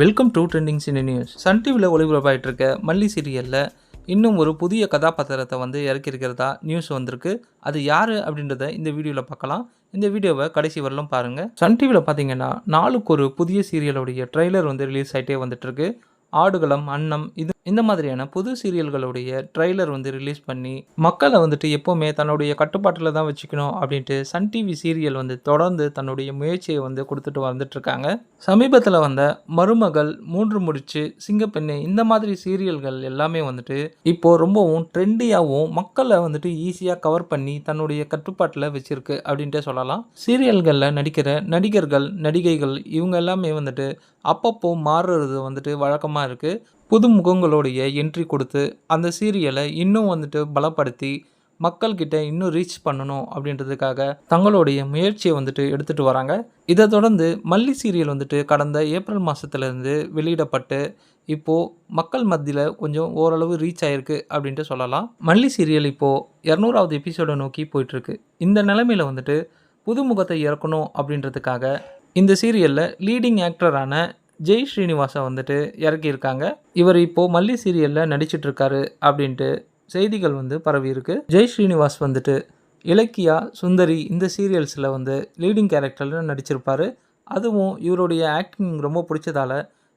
Welcome to trending cine news Sun டிவியில் ஒளிபரப்பாயிட்டு இருக்க மல்லி சீரியலில் இன்னும் ஒரு புதிய கதாபாத்திரத்தை வந்து இறக்கியிருக்கிறதா நியூஸ் வந்திருக்கு. அது யார் அப்படின்றத இந்த வீடியோவில் பார்க்கலாம். இந்த வீடியோவை கடைசி வரலும் பாருங்கள் சன் டிவியில் பார்த்தீங்கன்னா நாளுக்கு ஒரு புதிய சீரியலுடைய ட்ரெய்லர் வந்து ரிலீஸ் ஆகிட்டே வந்துட்டுருக்கு. ஆடுகளம் அன்னம் இது இந்த மாதிரியான புது சீரியல்களுடைய ட்ரெய்லர் வந்து ரிலீஸ் பண்ணி மக்களை வந்துட்டு எப்போவுமே தன்னுடைய கட்டுப்பாட்டில் தான் வச்சுக்கணும் அப்படின்ட்டு சன் டிவி சீரியல் வந்து தொடர்ந்து தன்னுடைய முயற்சியை வந்து கொடுத்துட்டு வந்துட்டுருக்காங்க. சமீபத்தில் வந்த மருமகள் மூன்று முடிச்சு சிங்கப்பெண்ணு இந்த மாதிரி சீரியல்கள் எல்லாமே வந்துட்டு இப்போது ரொம்பவும் ட்ரெண்டியாகவும் மக்களை வந்துட்டு ஈஸியாக கவர் பண்ணி தன்னுடைய கட்டுப்பாட்டில் வச்சுருக்கு அப்படின்ட்டே சொல்லலாம். சீரியல்களில் நடிக்கிற நடிகர்கள் நடிகைகள் இவங்க எல்லாமே வந்துட்டு அப்பப்போ மாறுறது வந்துட்டு வழக்கமாக இருக்குது புது முகங்களுடைய என்ட்ரி கொடுத்து அந்த சீரியலை இன்னும் வந்துட்டு பலப்படுத்தி மக்கள்கிட்ட இன்னும் ரீச் பண்ணணும் அப்படின்றதுக்காக தங்களுடைய முயற்சியை வந்துட்டு எடுத்துகிட்டு வராங்க. இதை தொடர்ந்து மல்லி சீரியல் வந்துட்டு கடந்த ஏப்ரல் மாதத்துலேருந்து வெளியிடப்பட்டு இப்போது மக்கள் மத்தியில் கொஞ்சம் ஓரளவு ரீச் ஆயிருக்கு அப்படின்ட்டு சொல்லலாம். மல்லி சீரியல் இப்போது இரநூறாவது எபிசோடை நோக்கி போயிட்டுருக்கு. இந்த நிலைமையில் வந்துட்டு புதுமுகத்தை இறக்கணும் அப்படின்றதுக்காக இந்த சீரியலில் லீடிங் ஆக்டரான ஜெய் ஸ்ரீனிவாசா வந்துட்டு இறக்கியிருக்காங்க. இவர் இப்போது மல்லி சீரியலில் நடிச்சிட்ருக்காரு அப்படின்ட்டு செய்திகள் வந்து பரவி இருக்கு. ஜெய் ஸ்ரீனிவாஸ் வந்துட்டு இலக்கியா சுந்தரி இந்த சீரியல்ஸில் வந்து லீடிங் கேரக்டரில் நடிச்சிருப்பார். அதுவும் இவருடைய ஆக்டிங் ரொம்ப பிடிச்சதால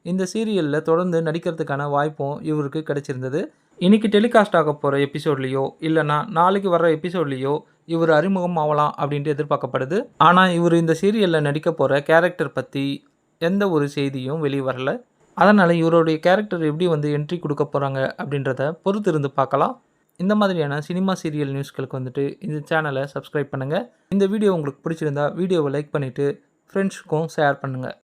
இந்த சீரியலில் தொடர்ந்து நடிக்கிறதுக்கான வாய்ப்பும் இவருக்கு கிடைச்சிருந்தது. இன்றைக்கி டெலிகாஸ்ட் ஆக போகிற எபிசோட்லேயோ இல்லைனா நாளைக்கு வர்ற எபிசோட்லேயோ இவர் அறிமுகம் ஆகலாம் அப்படின்ட்டு எதிர்பார்க்கப்படுது. ஆனால் இவர் இந்த சீரியலில் நடிக்க போகிற கேரக்டர் பற்றி எந்த ஒரு செய்தியும் வெளியே வரல. அதனால் இவருடைய கேரக்டர் எப்படி வந்து என்ட்ரி கொடுக்க போகிறாங்க அப்படின்றத பொறுத்து இருந்து பார்க்கலாம். இந்த மாதிரியான சினிமா சீரியல் நியூஸ்களுக்கு வந்துட்டு இந்த சேனலை சப்ஸ்கிரைப் பண்ணுங்கள் இந்த வீடியோ உங்களுக்கு பிடிச்சிருந்தா வீடியோவை லைக் பண்ணிவிட்டு ஃப்ரெண்ட்ஸுக்கும் ஷேர் பண்ணுங்கள்